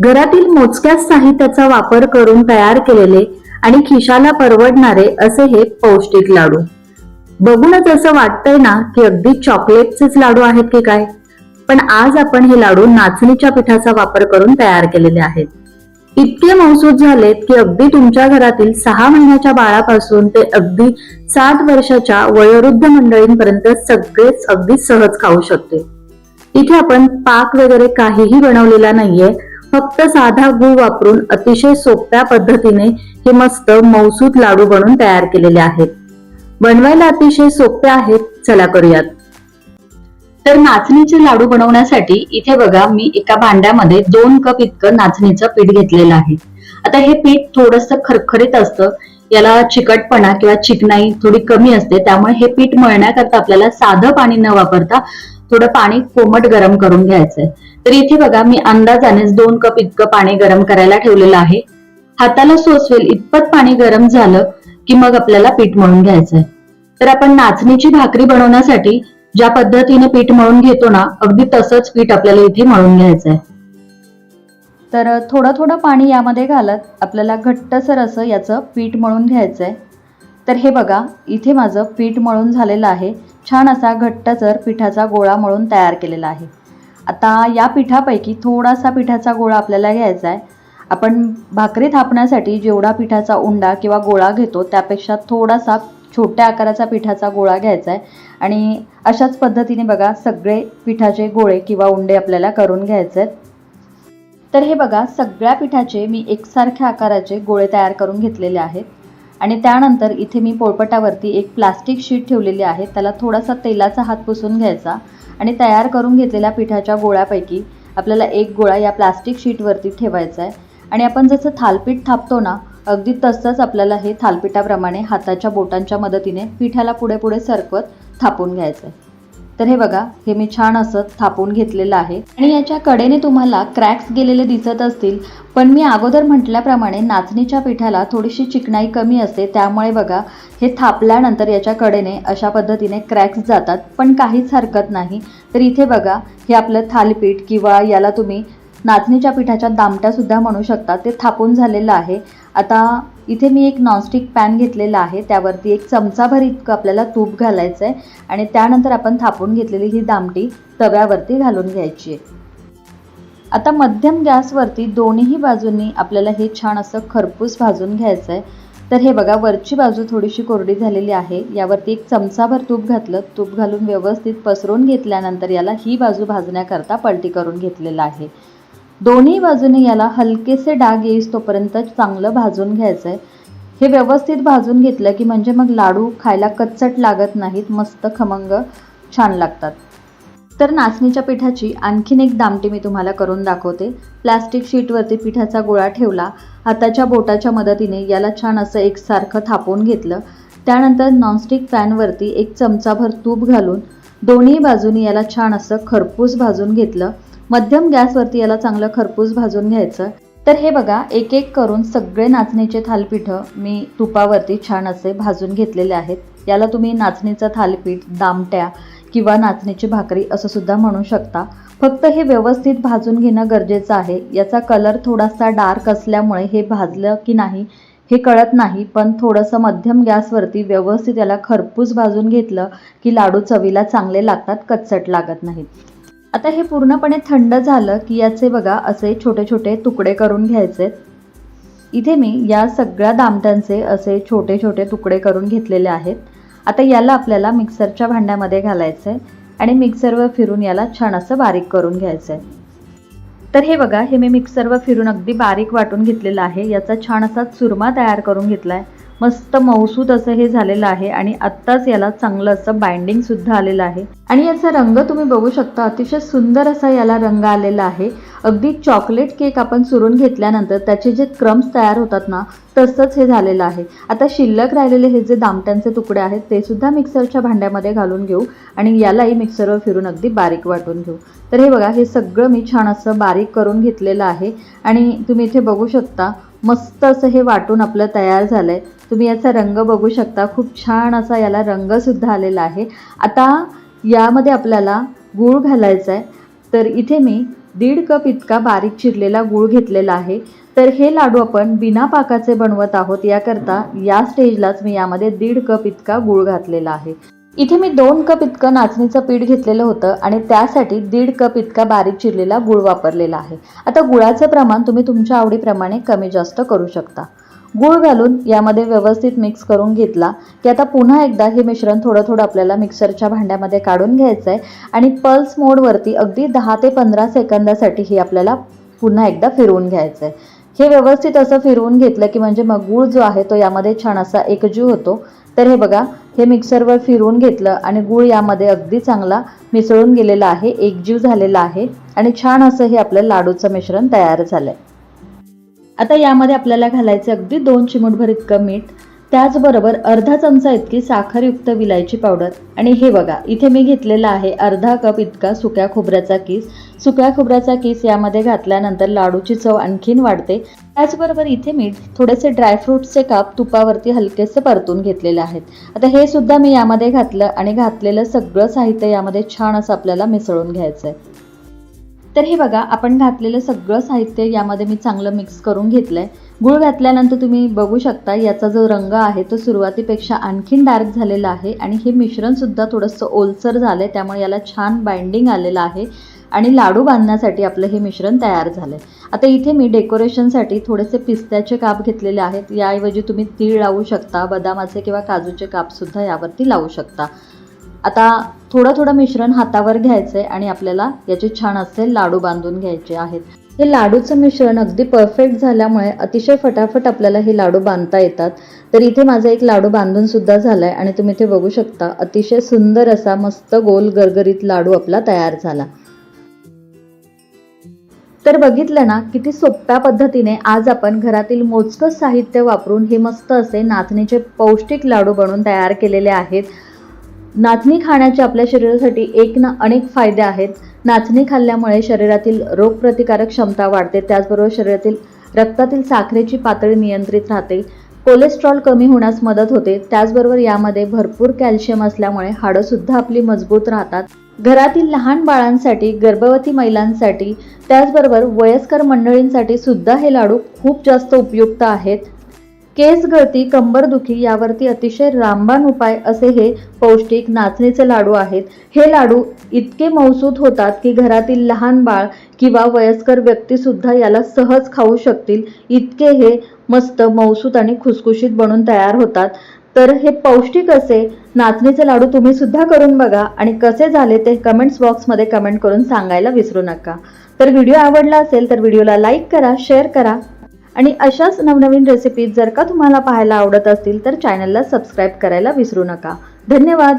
घरातील मोजक्याच साहित्याचा वापर करून तयार केलेले आणि खिशाला परवडणारे असे हे पौष्टिक लाडू. बघूनच असं वाटतंय ना की अगदी चॉकलेटचेच लाडू आहेत की काय? पण आज आपण हे लाडू नाचणीच्या पिठाचा वापर करून तयार केलेले आहेत. इतके मौसूद झालेत की अगदी तुमच्या घरातील सहा महिन्याच्या बाळापासून ते अगदी सात वर्षाच्या वयोवृद्ध मंडळींपर्यंत सगळेच अगदी सहज खाऊ शकते. इथे आपण पाक वगैरे काहीही बनवलेला नाहीये फक्त साधा गूळ वापरून अतिशय सोप्या पद्धतीने हे मस्त मौसूद लाडू बनवून तयार केलेले आहेत. बनवायला अतिशय सोपे आहेत. चला करूयात. तर नाचणीचे लाडू बनवण्यासाठी इथे बघा मी एका भांड्यामध्ये दोन कप इतकं नाचणीचं पीठ घेतलेलं आहे. आता हे पीठ थोडस खरखरीत असतं. याला चिकटपणा किंवा चिकनाई थोडी कमी असते. त्यामुळे हे पीठ मळण्याकरता आपल्याला साधं पाणी न वापरता थोडं पाणी कोमट गरम करून घ्यायचंय. तर इथे बघा मी अंदाजानेच दोन कप इतकं पाणी गरम करायला ठेवलेलं आहे. हाताला सोसवेल इतपत पाणी गरम झालं की मग आपल्याला पीठ मळून घ्यायचंय. तर आपण नाचणीची भाकरी बनवण्यासाठी ज्या पद्धतीने पीठ मळून घेतो ना अगदी तसंच पीठ आपल्याला इथे मळून घ्यायचंय. तर थोडं थोडं पाणी यामध्ये घालत आपल्याला घट्टसर असं याचं पीठ मळून घ्यायचंय. तर हे बघा इथे माझं पीठ मळून झालेलं आहे. छान असा घट्टसर पिठाचा गोळा मळून तयार केलेला आहे. आता या पिठापैकी थोडासा पिठाचा गोळा आपल्याला घ्यायचा आहे. आपण भाकरी थापण्यासाठी जेवढा पिठाचा उंडा किंवा गोळा घेतो त्यापेक्षा थोडासा छोट्या आकाराचा पिठाचा गोळा घ्यायचा आहे. आणि अशाच पद्धतीने बघा सगळे पिठाचे गोळे किंवा उंडे आपल्याला करून घ्यायचे आहेत. तर हे बघा सगळ्या पिठाचे मी एकसारख्या आकाराचे गोळे तयार करून घेतलेले आहेत. आणि त्यानंतर इथे मी पोळपटावरती एक प्लास्टिक शीट ठेवलेली आहे. त्याला थोडासा तेलाचा हात पुसून घ्यायचा आणि तयार करून घेतलेल्या पिठाच्या गोळ्यापैकी आपल्याला एक गोळा या प्लास्टिक शीटवरती ठेवायचा आहे. आणि आपण जसं थालपीठ थापतो ना अगदी तसंच आपल्याला हे थालपिठाप्रमाणे हाताच्या बोटांच्या मदतीने पिठाला पुढे पुढे सरकवत थापून घ्यायचं आहे. तर हे बघा हे मी छान असं थापून घेतलेलं आहे. आणि याच्या कडेने तुम्हाला क्रॅक्स गेलेले दिसत असतील पण मी अगोदर म्हटल्याप्रमाणे नाचणीच्या पिठाला थोडीशी चिकनाई कमी असते त्यामुळे बघा हे थापल्यानंतर याच्या कडेने अशा पद्धतीने क्रॅक्स जातात पण काहीच हरकत नाही. तर इथे बघा हे आपलं थालीपीठ किंवा याला तुम्ही नाचणीच्या पिठाच्या दामट्यासुद्धा म्हणू शकता ते थापून झालेलं आहे. आता इथे मी एक नॉनस्टिक पॅन घेतलेला आहे. त्यावरती एक चमचाभर इतकं आपल्याला तूप घालायचं आहे आणि त्यानंतर आपण थापून घेतलेली ही दामटी तव्यावरती घालून घ्यायची आहे. आता मध्यम गॅसवरती दोन्ही बाजूंनी आपल्याला हे छान असं खरपूस भाजून घ्यायचं आहे तर हे बघा वरची बाजू थोडीशी कोरडी झालेली आहे. यावरती एक चमचाभर तूप घातलं. तूप घालून व्यवस्थित पसरून घेतल्यानंतर याला ही बाजू भाजण्याकरता पलटी करून घेतलेलं आहे. दोन्ही बाजूने याला हलकेसे डाग येईस तोपर्यंत चांगलं भाजून घ्यायचं आहे हे व्यवस्थित भाजून घेतलं की म्हणजे मग लाडू खायला कच्चट लागत नाहीत मस्त खमंग छान लागतात. तर नाचणीच्या पिठाची आणखीन एक दामटी मी तुम्हाला करून दाखवते. प्लास्टिक शीटवरती पिठाचा गोळा ठेवला. हाताच्या बोटाच्या मदतीने याला छान असं एकसारखं थापून घेतलं. त्यानंतर नॉनस्टिक पॅनवरती एक चमचाभर तूप घालून दोन्ही बाजूनी याला छान असं खरपूस भाजून घेतलं. मध्यम गॅसवरती याला चांगलं खरपूस भाजून घ्यायचं. तर हे बघा एक एक करून सगळे नाचणीचे थालपीठं मी तुपावरती छान असे भाजून घेतलेले आहेत. याला तुम्ही नाचणीचं थालपीठ दामट्या किंवा नाचणीची भाकरी असं सुद्धा म्हणू शकता. फक्त हे व्यवस्थित भाजून घेणं गरजेचं आहे. याचा कलर थोडासा डार्क असल्यामुळे हे भाजलं की नाही हे कळत नाही. पण थोडंसं मध्यम गॅसवरती व्यवस्थित याला खरपूस भाजून घेतलं की लाडू चवीला चांगले लागतात कच्चट लागत नाहीत. आता हे पूर्णपणे थंड झालं की याचे बघा असे छोटे छोटे तुकडे करून घ्यायचे. इथे मी या सगळ्या दामट्यांचे असे छोटे छोटे तुकडे करून घेतलेले आहेत. आता याला आपल्याला मिक्सरच्या भांड्यामध्ये घालायचं आहे आणि मिक्सरवर फिरून याला छान असं बारीक करून घ्यायचं. आहे तर हे बघा हे मी मिक्सरवर फिरून अगदी बारीक वाटून घेतलेलं आहे. याचा छान असा चुरमा तयार करून घेतला आहे मस्त मौसूद असं हे झालेलं आहे आणि आत्ताच याला चांगलं असं बाइंडिंग सुद्धा आलेलं आहे. आणि याचा रंग तुम्ही बघू शकता अतिशय सुंदर असा याला रंग आलेला आहे. अगदी चॉकलेट केक आपण चुरून घेतल्यानंतर त्याचे जे क्रम्स तयार होतात ना तसंच हे झालेलं आहे. आता शिल्लक राहिलेले हे जे दामट्यांचे तुकडे आहेत ते सुद्धा मिक्सरच्या भांड्यामध्ये घालून घेऊ आणि यालाही मिक्सरवर फिरून अगदी बारीक वाटून घेऊ. तर हे बघा हे सगळं मी छान असं बारीक करून घेतलेलं आहे आणि तुम्ही इथे बघू शकता मस्त असं हे वाटून आपलं तयार झालं आहे तुम्ही याचा रंग बघू शकता. खूप छान असा याला रंगसुद्धा आलेला आहे. आता यामध्ये आपल्याला गूळ घालायचा आहे तर इथे मी दीड कप इतका बारीक चिरलेला गूळ घेतलेला आहे. तर हे लाडू आपण बिना पाकाचे बनवत आहोत. याकरता या स्टेजलाच मी यामध्ये दीड कप इतका गूळ घातलेला आहे. इथे मी दोन कप इतकं नाचणीचं पीठ घेतलेलं होतं आणि त्यासाठी दीड कप इतका बारीक चिरलेला गुळ वापरलेला आहे. आता गुळाचं प्रमाण तुम्ही तुमच्या आवडीप्रमाणे कमी जास्त करू शकता. गूळ घालून यामध्ये व्यवस्थित मिक्स करून घेतला. की आता पुन्हा एकदा हे मिश्रण थोडं थोडं आपल्याला मिक्सरच्या भांड्यामध्ये काढून घ्यायचं आहे आणि पल्स मोडवरती अगदी दहा ते पंधरा सेकंदासाठी हे आपल्याला पुन्हा एकदा फिरवून घ्यायचं आहे हे व्यवस्थित असं फिरवून घेतलं की म्हणजे मग गूळ जो आहे तो यामध्ये छान असा एकजीव होतो. तर हे बघा हे मिक्सरवर फिरवून घेतलं आणि गूळ यामध्ये अगदी चांगला मिसळून गेलेला आहे एकजीव झालेला आहे. आणि छान असं हे आपलं लाडूचं मिश्रण तयार झालं आहे आता यामध्ये आपल्याला घालायचे अगदी दोन चिमूटभर इतकं मीठ त्याचबरोबर अर्धा चमचा इतकी साखरयुक्त विलायची पावडर. आणि हे बघा इथे मी घेतलेला आहे अर्धा कप इतका सुक्या खोबऱ्याचा किस. सुक्या खोबऱ्याचा किस यामध्ये घातल्यानंतर लाडूची चव आणखीन वाढते. त्याचबरोबर इथे मी थोडेसे ड्रायफ्रुट्सचे काप तुपावरती हलकेसे परतून घेतलेले आहेत. आता हे सुद्धा मी यामध्ये घातलं आणि घातलेलं सगळं साहित्य यामध्ये छान असं आपल्याला मिसळून घ्यायचं आहे तर हे बघा आपण घातलेलं सगळं साहित्य यामध्ये मी चांगलं मिक्स करून घेतलं आहे गुळ घातल्यानंतर तुम्ही बघू शकता याचा जो रंग आहे तो सुरुवातीपेक्षा आणखीन डार्क झालेला आहे आणि हे मिश्रणसुद्धा थोडंसं ओलसर झालं आहे त्यामुळे याला छान बाइंडिंग आलेलं आहे आणि लाडू बांधण्यासाठी आपलं हे मिश्रण तयार झालं आहे आता इथे मी डेकोरेशनसाठी थोडेसे पिस्त्याचे काप घेतलेले आहेत याऐवजी तुम्ही तीळ लावू शकता बदामाचे किंवा काजूचे कापसुद्धा यावरती लावू शकता. आता थोडं थोडं मिश्रण हातावर घ्यायचं आहे आणि आपल्याला याचे छान असे लाडू बांधून घ्यायचे आहेत. हे लाडूचं मिश्रण अगदी परफेक्ट झाल्यामुळे अतिशय फटाफट आपल्याला हे लाडू बांधता येतात. तर इथे माझा एक लाडू बांधून सुद्धा झालाय आणि तुम्ही इथे बघू शकता अतिशय सुंदर असा मस्त गोल गरगरीत लाडू आपला तयार झाला. तर बघितलं ना किती सोप्या पद्धतीने आज आपण घरातील मोजकं साहित्य वापरून हे मस्त असे नाचणीचे पौष्टिक लाडू बनवून तयार केलेले आहेत. नाचणी खाण्याचे आपल्या शरीरासाठी एक ना अनेक फायदे आहेत. नाचणी खाल्ल्यामुळे शरीरातील रोगप्रतिकारक क्षमता वाढते. त्याचबरोबर शरीरातील रक्तातील साखरेची पातळी नियंत्रित राहते. कोलेस्ट्रॉल कमी होण्यास मदत होते. त्याचबरोबर यामध्ये भरपूर कॅल्शियम असल्यामुळे हाडंसुद्धा आपली मजबूत राहतात. घरातील लहान बाळांसाठी गर्भवती महिलांसाठी त्याचबरोबर वयस्कर मंडळींसाठी सुद्धा हे लाडू खूप जास्त उपयुक्त आहेत. केस गळती कंबरदुखी यावरती अतिशय रामबाण उपाय असे हे पौष्टिक नाचणीचे लाडू आहेत. हे लाडू इतके मौसूद होतात की घरातील लहान बाळ किंवा वयस्कर व्यक्तीसुद्धा याला सहज खाऊ शकतील. इतके हे मस्त मौसूद आणि खुसखुशीत बनून तयार होतात. तर हे पौष्टिक असे नाचणीचे लाडू तुम्ही सुद्धा करून बघा आणि कसे झाले ते कमेंट्स बॉक्समध्ये कमेंट करून सांगायला विसरू नका. तर व्हिडिओ आवडला असेल तर व्हिडिओला लाईक करा शेअर करा. आणि अशाच नवनवीन रेसिपीज जर का तुम्हाला पाहायला आवडत असतील तर चॅनलला सबस्क्राईब करायला विसरू नका. धन्यवाद.